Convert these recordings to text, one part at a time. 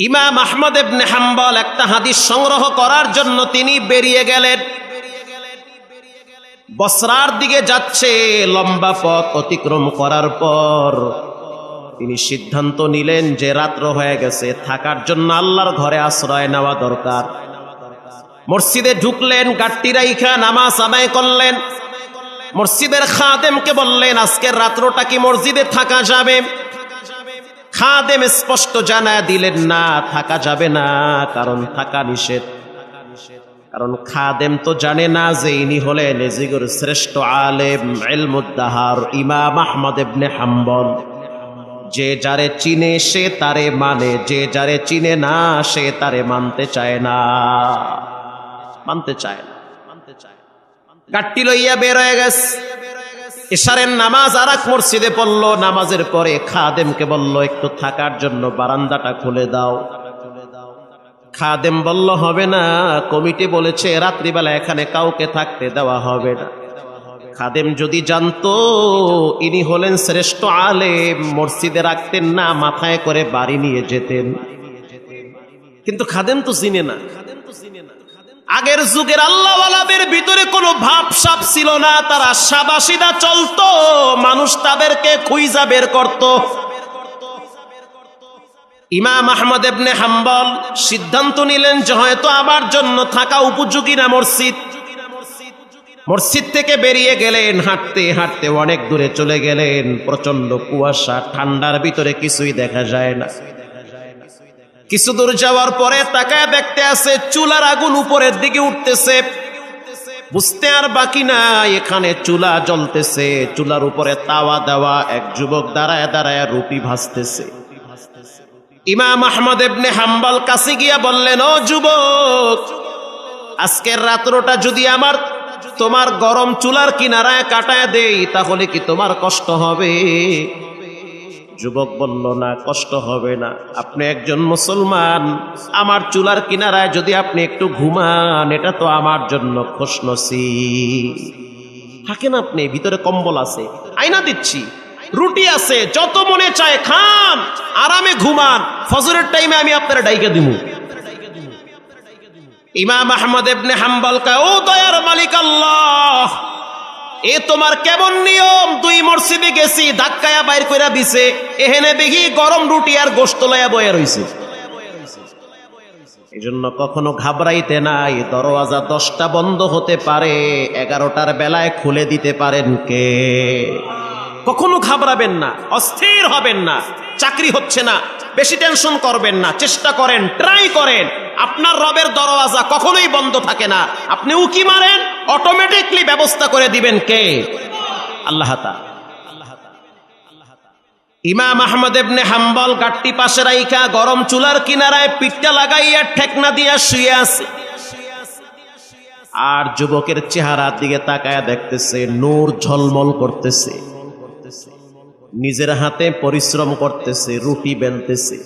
ইমাম আহমদ ইবনে হাম্বল একটা হাদিস সংগ্রহ করার জন্য তিনি বেরিয়ে গেলেন। বসরার দিকে যাচ্ছে, লম্বা পথ অতিক্রম করার পর তিনি সিদ্ধান্ত নিলেন যে রাত্র হয়ে গেছে, থাকার জন্য আল্লাহর ঘরে আশ্রয় নেওয়া দরকার। মসজিদে ঢুকলেন, গাট্টি রাইখা নামাজ আদায় করলেন। মসজিদের খাদেমকে বললেন, আজকের রাত্রটা কি মসজিদে থাকা যাবে? খাদেম স্পষ্ট জানা দিলেন, না, থাকা যাবে না, কারণ থাকা নিষেধ। কারণ খাদেম তো জানে না যে ইনি হলেন এজিগুর শ্রেষ্ঠ আলেম এলমুদ্দাহার ইমাম আহমদ ইবনে হাম্বল। যে যারে চিনে সে তারে মানে যে যারে চিনে না সে তারে মানতে চায় না। মানতে চায় না। মানতে চায় গাট্টি লইয়া বের হয়ে গেছে। ইশারের নামাজ আর এক মসজিদে পড়ল, নামাজের পরে খাদেমকে বলল, একটু থাকার জন্য বারান্দাটা খুলে দাও। খাদেম বলল, হবে না, কমিটি বলেছে রাত্রিবেলা এখানে কাউকে থাকতে দেওয়া হবে না। খাদেম যদি জানতো, ইনি হলেন শ্রেষ্ঠ আলেম, মসজিদে রাখতেন না, মাথায় করে বাড়ি নিয়ে যেতেন। কিন্তু খাদেম তো চিনে না। আগের যুগের আল্লাহওয়ালাদের ভিতরে কোনো ভাবসাব ছিল না, তারা সাবাসিদা চলতো, মানুষ তাদেরকে খুইজা বের করত। ইমাম আহমদ এবনে হাম্বল সিদ্ধান্ত নিলেন যে হয়তো আমার জন্য থাকা উপযোগী না মসজিদ। মসজিদ থেকে বেরিয়ে গেলেন, হাঁটতে হাঁটতে অনেক দূরে চলে গেলেন প্রচণ্ড কুয়াশা, ঠান্ডার ভিতরে কিছুই দেখা যায় না। কিছু দূর যাওয়ার পরে তাকায় দেখতে আছে চুলার আগুন উপরের দিকে উঠতেছে। বুঝতে আর বাকি নাই, এখানে চুলা জ্বলতেছে। চুলার উপরে তাওয়া দেওয়া, এক যুবক দাঁড়ায় দাঁড়ায় রুটি ভাসতেছে ইমাম আহমদ এবনে হাম্বাল কাছে গিয়া বললেন, ও যুবক, আজকের রাত্রটা যদি আমার, তোমার গরম চুলার কিনারায় কাটায় দেই, তাহলে কি তোমার কষ্ট হবে? যুবক বলল, না, কষ্ট হবে না। আপনি একজন মুসলমান। আমার চুলার কিনারায় যদি আপনি একটু ঘুমান, এটা তো আমার জন্য খুশনসি থাকেন আপনি, ভিতরে কম্বল আছে, আয়না দিচ্ছি। রুটি আছে, যত মনে চায় খান, আরামে ঘুমান। ফজরের টাইমে আমি আপনার ডাইকে দিব ইমাম আহমদ এবনে হাম্বল কা ও দয়ার মালিক আল্লাহ এ তোমার কেমন নিয়ম? দুই মসজিদে গেছি, ধাক্কায়া বাইর কইরা দিছে, এহেনে দেখি গরম রুটি আর গোস্ত লয়া বয়ে এই জন্য কখনো ঘাবড়াইতে নাই, দরওয়াজা দশটা বন্ধ হতে পারে, এগারোটার বেলায় খুলে দিতে পারেন কে? কখনো ঘাবড়াবেন না, অস্থির হবেন না, চাকরি হচ্ছে না, বেশি টেনশন করবেন না, চেষ্টা করেন, ট্রাই করেন। আপনার রবের দরওয়াজা কখনোই বন্ধ থাকে না। আপনি উকি মারেন? অটোমেটিকলি ব্যবস্থা করে দিবেন কে? আল্লাহ ইমাম আহমদ এবনে হাম্বল গাট্টি পাশে রাইখা গরম চুলার কিনারায় পিঠটা লাগাইয়া ঠেকনা দিয়া শুয়ে আছে। আর যুবকের চেহারার দিকে তাকায় দেখতেছে, নূর ঝলমল করতেছে। নিজের হাতে পরিশ্রম করতেছে, রুটি বেলতেছে।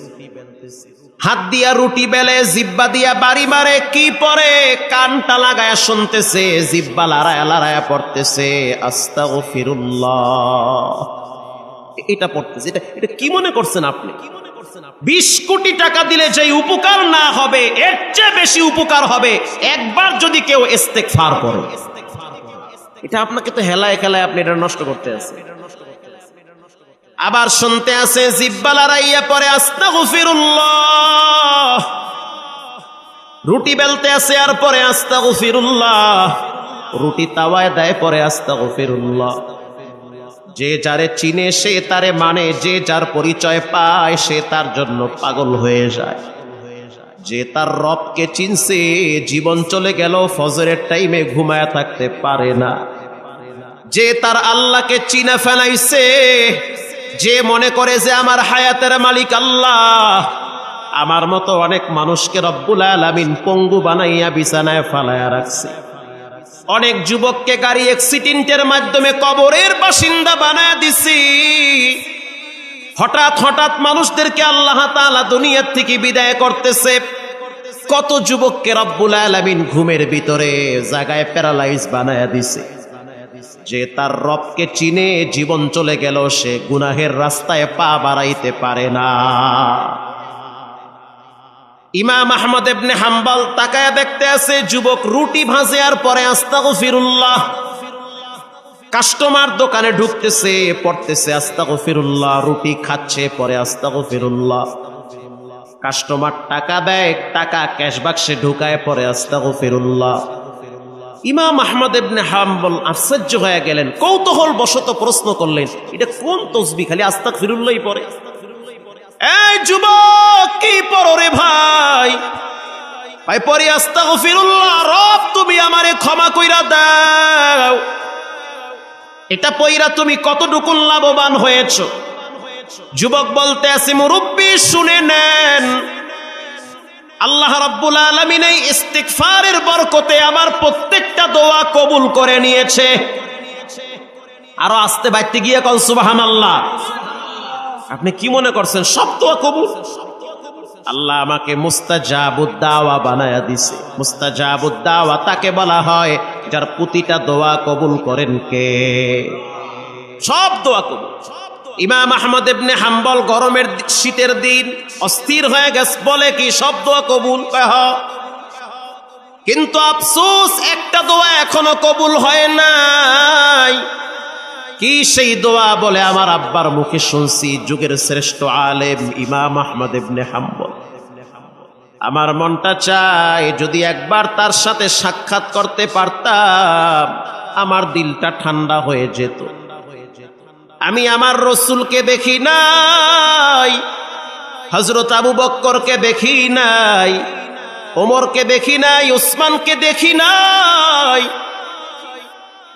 হাত দিয়া রুটি বেলে, জিব্বা দিয়া বাড়ি মারে, কি পরে? কানটা লাগায়া শুনতেছে, জিব্বা লারায়া লারায়া পড়তেছে। আস্তা ও ফিরুল্লাহ এটা পড়তেছে, এটা এটা কি মনে করছেন আপনি? বিশ কোটি টাকা দিলে যে উপকার না হবে, এর চেয়ে বেশি উপকার হবে, একবার যদি কেউ এস্তেক ফার করে। এটা আপনাকে তো হেলায় খেলায় আপনি এটা নষ্ট করতে আছে আবার শুনতে আছে জিব্বালারাইয়া পরে আস্তা গফিরুল্লাহ রুটি বেলতে আছে, আর পরে আস্তা গফিরুল্লাহ রুটি তাওয়ায় দেয়, পরে আস্তা গফিরুল্লাহ যে যারে চিনে, সে তারে মানে। যে যার পরিচয় পায়, সে তার জন্য পাগল হয়ে যায়। যে তার রবকে চিনছে, জীবন চলে গেল, ফজরের টাইমে ঘুমায় থাকতে পারে না। যে তার আল্লাহকে চিনে ফেলাইছে যে মনে করে যে আমার হায়াতের মালিক আল্লাহ, আমার মতো অনেক মানুষকে রব্বুল আলামিন পঙ্গু বানাইয়া বিছানায় ফালাইয়া রাখছে। অনেক যুবককে গাড়ি অ্যাক্সিডেন্টের মাধ্যমে কবরের বাসিন্দা বানায় দিছি। হঠাৎ হঠাৎ মানুষদেরকে আল্লাহ তাআলা দুনিয়ার থেকে বিদায় করতেছে। কত যুবককে রব্বুল আলামিন ঘুমের ভিতরে জায়গায় প্যারালাইজ বানায় দিছে। যে তার রবকে চিনে জীবন চলে গেল, সে গুনাহের রাস্তায় পা বাড়াইতে পারে না। ইমাম আহমদ এবনে হাম্বাল তাকায় দেখতে আছে, যুবক রুটি ভাজে আর পরে আস্তাগো ফিরুল্লাহ কাস্টমার দোকানে ঢুকতেছে, পড়তেছে আস্তাগো ফিরুল্লাহ রুটি খাচ্ছে, পরে আস্তাগো ফিরুল্লাহ কাস্টমার টাকা দেয়, টাকা ক্যাশ বাক্সে ঢুকায়, পরে আস্তাগো ফিরুল্লাহ ইমাম আহমদ ইবনে হাম্বল আশ্চর্য হয়ে গেলেন। কৌতূহল বশত প্রশ্ন করলেন, এটা কোন তসবি? খালি আস্তাক ফিরুল্লাই পরে এই যুবক, কি পড়ো রে ভাই? ভাই পরে আস্তাক ফিরুল্লাহ রব তুমি আমারে ক্ষমা কইরা দাও। এটা পইরা তুমি কতটুকু লাভবান হয়েছ? যুবক বলতে আছে, মুরব্বী, শুনে নেন। আল্লাহ রাব্বুল আলামিন এই ইস্তিগফারের বরকতে আমার প্রত্যেকটা দোয়া কবুল করে নিয়েছে। আরও আসতে বাইতে গিয়ে কল সুবহানাল্লাহ। আপনি কি মনে করছেন? সব দোয়া কবুল? আল্লাহ আমাকে মুস্তাজাবুদ্দাওয়া বানায়া দিছে। মুস্তাজাবুদ্দাওয়া তাকে বলা হয়, যার প্রতিটা দোয়া কবুল করেন কে? সব দোয়া কবুল। ইমাম আহমদ ইবনে হাম্বল গরমের শীতের দিন অস্থির হয়ে গেছে, বলে কি সব দোয়া কবুল? হ। কিন্তু আফসোস, একটা দোয়া এখনও কবুল হয় নাই। কি সেই দোয়া বলে আমার আব্বার মুখে শুনছি, যুগের শ্রেষ্ঠ আলেম ইমাম আহমদ ইবনে হাম্বল। আমার মনটা চায় যদি একবার তার সাথে সাক্ষাৎ করতে পারতাম, আমার দিলটা ঠান্ডা হয়ে যেত। আমি আমার রসুলকে দেখি নাই হজরত আবু বক্করকে দেখি নাই, ওমরকে দেখি নাই, ওসমানকে দেখি নাই,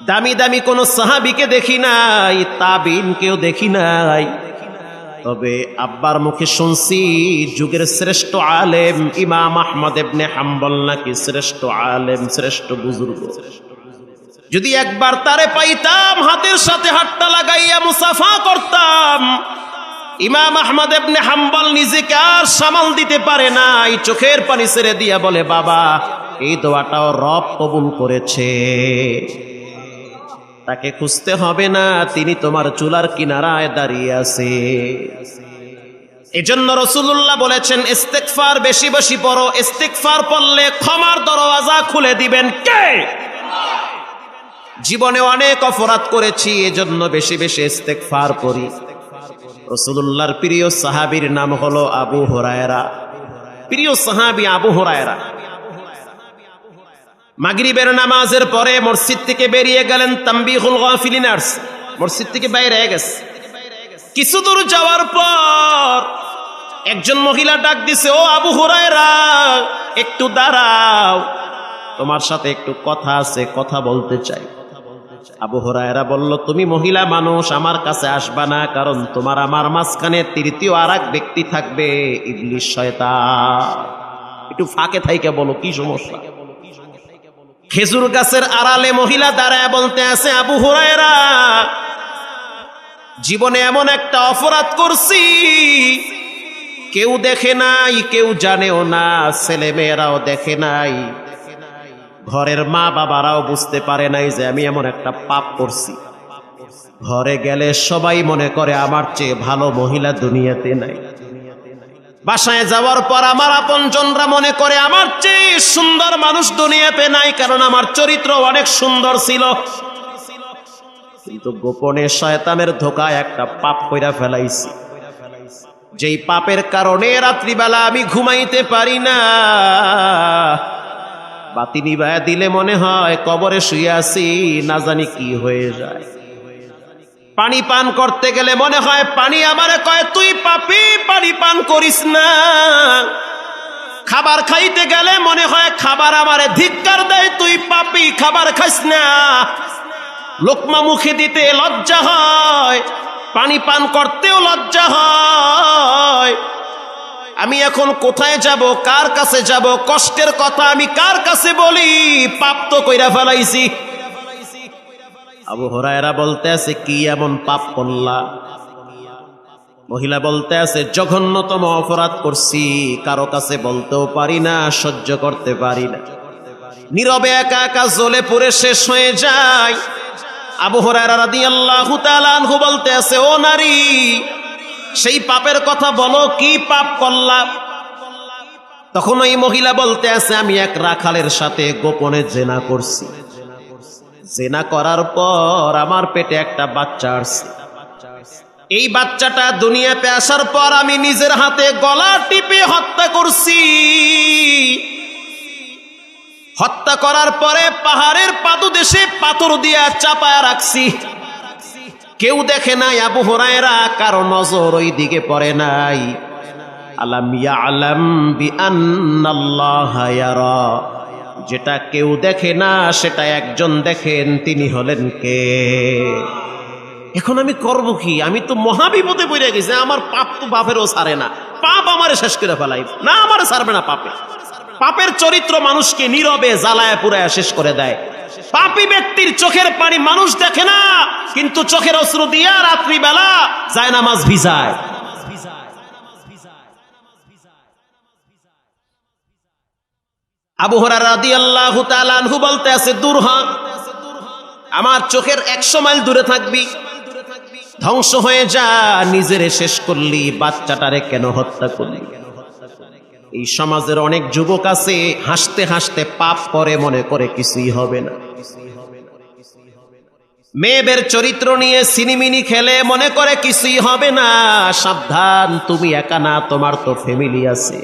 দামি দামি কোন সাহাবিকে দেখি নাই, তাবিনকেও দেখি নাই। তবে আব্বার মুখে শুনছি, যুগের শ্রেষ্ঠ আলেম ইমাম আহমদ এবনে হাম্বল নাকি শ্রেষ্ঠ আলেম, শ্রেষ্ঠ বুজুর্গ। যদি একবার তারে পাইতাম, হাতের সাথে হাতটা লাগাইয়া মুসাফা করতাম। ইমাম আহমদ এবনে হাম্বল নিজেকে আর সামাল দিতে পারে নাই, চোখের পানি ছেড়ে দিয়া বলে, বাবা, এই দোয়াটাও রব কবুল করেছে। তাকে খুঁজতে হবে না, তিনি তোমার চুলার কিনারায় দাঁড়িয়ে আছে। এজন্য রসুল্লাহ বলেছেন ইস্তেকফার বেশি বেশি পড়ো ইস্তেকফার পড়লে ক্ষমার দরওয়াজা খুলে দিবেন কে? জীবনে অনেক অপরাধ করেছি, এজন্য বেশি বেশি ইস্তেকফার করি। রসুল্লাহর প্রিয় সাহাবীর নাম হলো আবু হরায়রা। প্রিয় সাহাবী আবু হরায়রা। মাগরিবের নামাজের পরে মসজিদ থেকে বেরিয়ে গেলেন তাম্বিহুল গাফিলিনার্স মসজিদ থেকে বাইরে গেছে। কিছু দূর যাওয়ার পর একজন মহিলা ডাক দিছে, ও আবু হরায়রা, একটু দাঁড়াও। তোমার সাথে একটু কথা আছে, কথা বলতে চাই। আবু হুরায়রা বলল, তুমি মহিলা মানুষ, আমার কাছে আসবা না, কারণ তোমার আমার মাঝখানে তৃতীয় আর ব্যক্তি থাকবে ইবলিশ শয়তান। একটু ফাঁকে থাইকে বলো, কি সমস্যা? খেজুর গাছের আড়ালে মহিলা দাঁড়ায় বলতে আছে, আবু হুরায়রা, জীবনে এমন একটা অপরাধ করছি, কেউ দেখে নাই, কেউ জানেও না ছেলে মেয়েরাও দেখে নাই। ঘরের মা বাবারাও বুঝতে পারে নাই যে আমি এমন একটা পাপ করছি। ঘরে গেলে সবাই মনে করে আমার চেয়ে ভালো মহিলা দুনিয়াতে নাই। বাসায় যাওয়ার পর আমার আপনজনরা মনে করে আমার চেয়ে সুন্দর মানুষ দুনিয়াতে নাই, কারণ আমার চরিত্র অনেক সুন্দর ছিল। কিন্তু গোপনে শয়তানের ধোকায় একটা পাপ কইরা ফেলাইছি। যেই পাপের কারণে রাত্রিবেলা আমি ঘুমাইতে পারি না। বাতি নিবায়া দিলে মনে হয় কবরে শুয়ে আছি, না জানি কি হয়ে যায়। পানি পান করতে গেলে মনে হয় পানি আমারে কয়, তুই পাপি, পানি পান করিস না। খাবার খাইতে গেলে মনে হয় খাবার আমারে ধিক্কার দেয়, তুই পাপি, খাবার খাইস না। লোকমা মুখে দিতে লজ্জা হয়, পানি পান করতেও লজ্জা হয়। আমি এখন কোথায় যাব? কার কাছে যাব? কষ্টের কথা আমি কার কাছে বলি? পাপ তো কইরা ফেলাইছি। আবু হরায়রা বলতে আছে, কি এমন পাপ করলা? মহিলা বলতে আছে, জঘন্যতম অপরাধ করছি। কারও কাছে বলতেও পারি না, সহ্য করতে পারি না। নীরবে একা একা জ্বলে পুরে শেষ হয়ে যায়। আবু হরায়রা রাদিয়াল্লাহু তাআলা আনহু বলতে আছে, ও নারী সেই পাপের কথা বলো, কি পাপ করলা? তখন ওই মহিলা বলতে আছে, আমি এক রাখালের সাথে গোপনে জেনা করছি। জেনা করার পর আমার পেটে একটা বাচ্চা আসছে। এই বাচ্চাটা দুনিয়াতে আসার পর আমি নিজের হাতে গলা টিপে হত্যা করছি। হত্যা করার পরে পাহাড়ের পাদদেশে পাথর দিয়ে চাপায়া রাখছি। কেউ দেখে নাই আবু হরায়রা, কারও নজর ওই দিকে পড়ে নাই। আলাম ইয়ালাম বিআন্নাল্লাহা ইয়ারা। যেটা কেউ দেখে না, সেটা একজন দেখেন, তিনি হলেন কে? এখন আমি করব কি? আমি তো মহাবিপদে পড়ে গেছি, আমার পাপ তো বাপেরও সারে না। পাপ আমারে শেষ করে ফেলাই। না, আমারে সারবে না পাপে। পাপের চরিত্র মানুষকে নীরবে জ্বালায় পুরায় শেষ করে দেয়। পাপী ব্যক্তির চোখের পানি মানুষ দেখে না, কিন্তু চোখের অস্ত্র দিয়া রাত্রিবেলা যায় নামাজ ভিজায়। আনহু বলতে আছে আমার চোখের একশো মাইল দূরে থাকবি। ধ্বংস হয়ে যা, নিজেরে শেষ করলি, বাচ্চাটারে কেন হত্যা করলি? এই সমাজের অনেক যুবক আছে, হাসতে হাসতে পাপ করে, মনে করে কিছুই হবে না। মেয়েদের চরিত্র নিয়ে সিনিমিনি খেলে, মনে করে কিছুই হবে না। সাবধান, তুমি একা না, তোমার তো ফ্যামিলি আছে।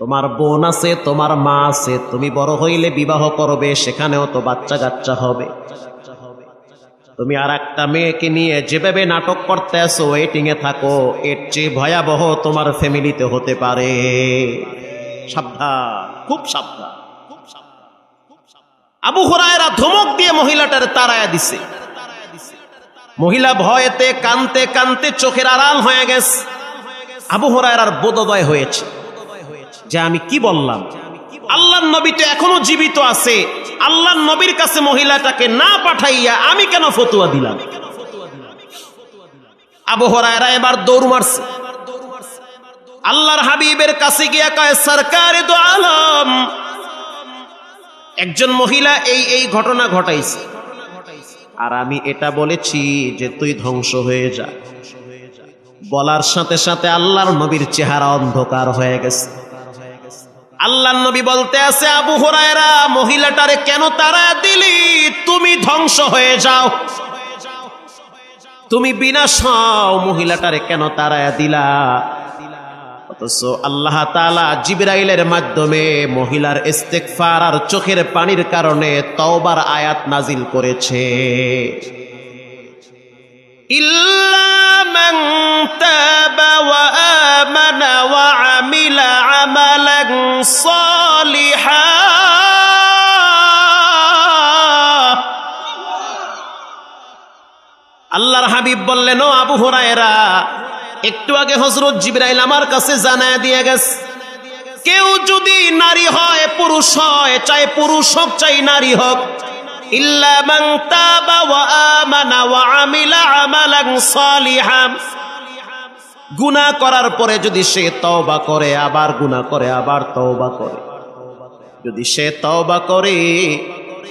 তোমার বোন আছে, তোমার মা আছে, তুমি বড় হইলে বিবাহ করবে, সেখানেও তো বাচ্চা কাচ্চা হবে। তুমি আর একটা মেয়েকে নিয়ে যেভাবে নাটক করতে আসো ওয়েটিং এ থাকো। এর চেয়ে ভয়াবহ তোমার ফ্যামিলিতে হতে পারে। সাবধান, খুব সাবধান আবু হুরায়রা ধমক দিয়ে মহিলাটার তারায়া দিছে। মহিলা ভয়েতে কানতে কানতে চোখের আড়াল হয়ে গেছে। আবু হুরায়রার বোধোদয় হয়েছে। যে আমি কি বললাম? আল্লাহ নবী তো এখনও জীবিত আছে। আল্লাহ নবীর কাছে মহিলাটাকে না পাঠাইয়া আমি কেন ফতুয়া দিলাম? আবু হরায়রা এবার দৌড় মারছে। আল্লাহর হাবিবের কাছে গিয়া কয়, সরকার দো আলম। একজন মহিলা এই এই ঘটনা ঘটাইছে। আর আমি এটা বলেছি যে তুই ধ্বংস হয়ে যা। বলার সাথে সাথে আল্লাহর নবীর চেহারা অন্ধকার হয়ে গেছে। আল্লাহ নবী বলতে আছে, আবু হুরায়রা, মহিলাটারে কেন তারা দিলি? তুমি ধ্বংস হয়ে যাও। তুমি বিনাশ হও মহিলাটারে কেন তারা দিলা? আল্লাহ তাআলা জিবরাইলের মাধ্যমে মহিলার ইস্তেগফার আর চোখের পানির কারণে তওবার আয়াত নাজিল করেছে। ইল্লা মান সালিহা। আল্লাহর হাবিব বললেন, ও আবু হুরায়রা, একটু আগে হজরত জিবরাইল আমার কাছে জানায় দিয়ে গেছে। কেউ যদি নারী হয়, পুরুষ হয়, চাই পুরুষ হোক, চাই নারী হোক। ইল্লা মান তাবা ওয়া আমানা ওয়া আমিলা আমালান সালিহা। গুনাহ করার পরে যদি সে তওবা করে, আবার গুনাহ করে, আবার তওবা করে। যদি সে তওবা করে,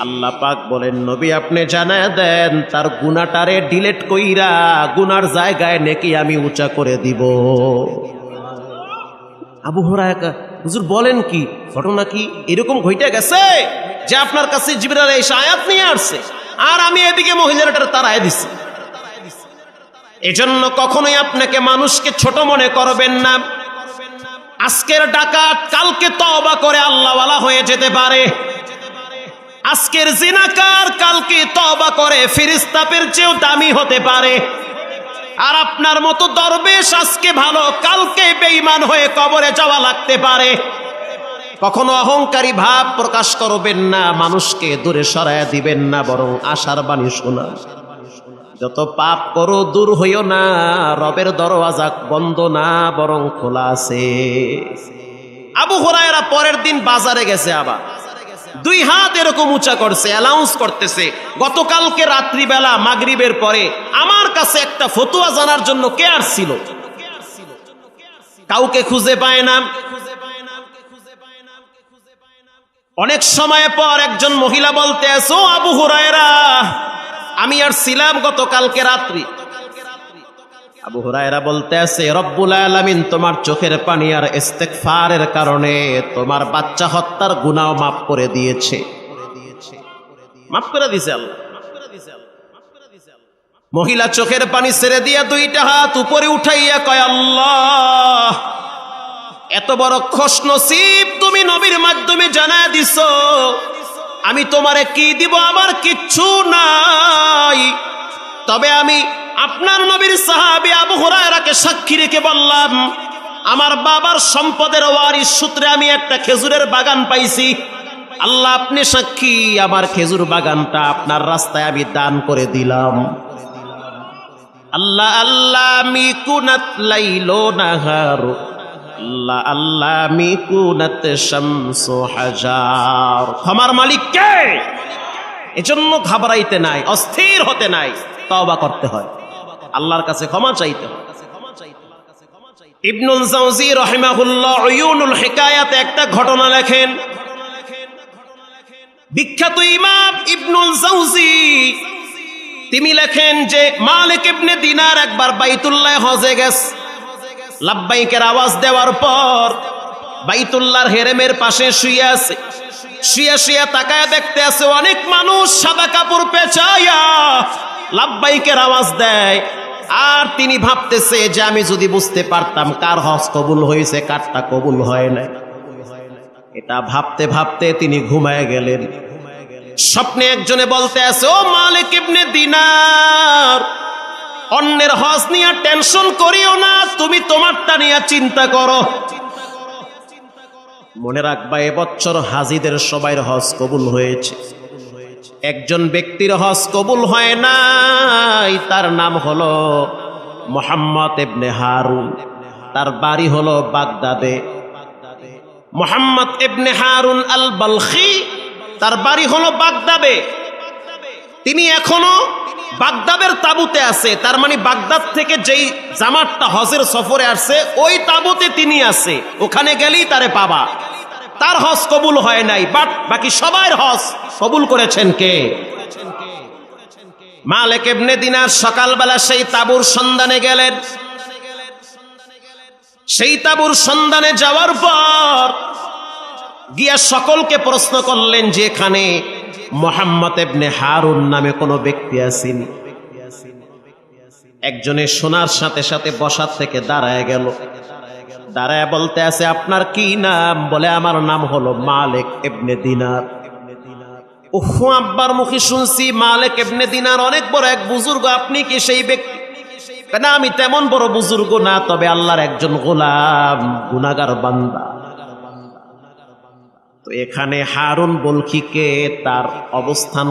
আল্লাহ পাক বলেন, নবী, আপনি জানায় দেন, তার গুনাটারে ডিলেট কইরা গুনার জায়গায় নেকি আমি উঁচা করে দিব। আবু হরায়কা হুজুর বলেন কি, ঘটনা কি এরকম ঘইটা গেছে? যে আপনার কাছে জিবরাল এসে আয়াত নিয়ে আসছে, আর আমি এদিকে মহিলাটার তারায় দিছি। এজন্য কখনোই আপনাকে মানুষকে ছোট মনে করবেন না। আজকের ডাকাত কালকে তওবা করে আল্লাহওয়ালা হয়ে যেতে পারে। আজকের জিনাকার কালকে তওবা করে ফিরিস্তাপের চেয়েও দামি হতে পারে। আর আপনার মতো দরবেশ আজকে ভালো, কালকে বেঈমান হয়ে কবরে যাওয়া লাগতে পারে। কখনো অহংকারী ভাব প্রকাশ করবেন না, মানুষকে দূরে সরায় দিবেন না, বরং আশার বাণী শোনা। যত পাপ করো দূর হইও না, রবের দরওয়াজা বন্ধ না, বরং খোলা আছে। আবু হরায়রা পরের দিন বাজারে গেছে আবার। দুই হাত এরকম উঁচা করছে অ্যালাউন্স করতেছে, গতকালকে রাত্রিবেলা মাগরিবের পরে আমার কাছে একটা ফতুয়া জানার জন্য কে আসছিল? কাউকে খুঁজে পায় না। অনেক সময় পর একজন মহিলা বলতে আসো আবু হুরায়রা আমি আর ছিলাম গতকালকে রাত্রি। আবু হুরায়রা বলতে আছে, রব্বুল আলামিন, তোমার চোখের পানি আর ইস্তেগফারের কারণে তোমার বাচ্চা হত্যার গুনাহ মাফ করে দিয়েছে। মাফ করে দিয়েছে আল্লাহ। মহিলা চোখের পানি ছেড়ে দিয়া দুইটা হাত উপরে উঠাইয়া কয়, আল্লাহ, এত বড় খোশ নসিব তুমি নবীর মাধ্যমে জানা দিছ। আমি তোমারে কি দিব আমার কিচ্ছু নাই। তবে আমি আপনার নবীর সাহাবি আবু হুরায়রাকে সাক্ষী রেখে বললাম, আমার বাবার সম্পদের ওয়ারিস সূত্রে আমি একটা খেজুরের বাগান পাইছি। আল্লাহ, আপনি সাক্ষী, আমার খেজুর বাগানটা আপনার রাস্তায় আমি দান করে দিলাম। আল্লাহ আল্লাহ মি কুনাত লাইলো আল্লাহ আল্লাহ মি কুনাত শামসু হাজার। ক্ষমার মালিক কে? এজন্য ঘাবড়াইতে নাই, অস্থির হতে নাই, তওবা করতে হয়। আল্লাহর কাছে ক্ষমা চাইতে হয়। ইবনুল জাওজি রহিমাহুল্লাহ উয়ুনুল হিকায়াতে একটা ঘটনা লেখেন। বিখ্যাত ইমাম ইবনুল জাওজি তিনি লেখেন যে মালিক ইবনে দিনার একবার বাইতুল্লাহ হজে গেছ। লাব্বাইকের আওয়াজ দেওয়ার পর বাইতুল্লাহর হেরেমের পাশে শুয়ে আছে। শুয়ে শুয়ে তাকায় দেখতে আছে অনেক মানুষ সাদা কাপড় পেঁচাইয়া লাব্বাইকের আওয়াজ দেয়। আর তিনি ভাবতেছে যে আমি যদি বুঝতে পারতাম কার হজ কবুল হয়েছে, কারটা কবুল হয় না এটা ভাবতে ভাবতে তিনি ঘুমায় গেলেন। স্বপ্নে একজনে বলতে আছে, ও মালিক ইবনে দিনার অন্যের হজ নিয়ে টেনশন করিও না, তুমি তোমারটা নিয়ে চিন্তা করো। মনে রাখবা, এবছর হাজিদের সবাই হজ কবুল হয়েছে। একজন ব্যক্তির হজ কবুল হয় নাই, তার নাম হলো মোহাম্মদ ইবনে হারুন। তার বাড়ি হলো বাগদাদে। Muhammad ibn Harun al Balkhi তার বাড়ি হলো বাগদাদে। তিনি এখনও বাগদাদের তাবুতে আছে, তার মানে বাগদাদ থেকে যেই জামাতটা হজের সফরে আসছে, ওই তাবুতে তিনি আছে। ওখানে গেলেই তারে পাবা। তার হজ কবুল হয় নাই, বাট বাকি সবার হজ কবুল করেছেন কে? মালেক এমনি দিনার সকালবেলা সেই তাবুর সন্ধানে গেলেন। সেই তাবুর সন্ধানে যাওয়ার পর গিয়া সকলকে প্রশ্ন করলেন যে এখানে মোহাম্মদ এবনে হারুন নামে কোনো ব্যক্তি আসেনি একজনে শোনার সাথে সাথে বসার থেকে দাঁড়ায় গেল। দাঁড়ায় বলতে আছে, আপনার কি নাম? বলে, আমার নাম হলো মালিক এবনে দিনার। উহু আব্বার মুখে শুনছি, মালিক এবনে দিনার অনেক বড় এক বুজুর্গ। আপনি কি সেই ব্যক্তি? না আমি তেমন বড় বুজুর্গ না, তবে আল্লাহর একজন গোলাম গুনাগার বান্দা। তো এখানে হারুন বলখিকে তার অবস্থান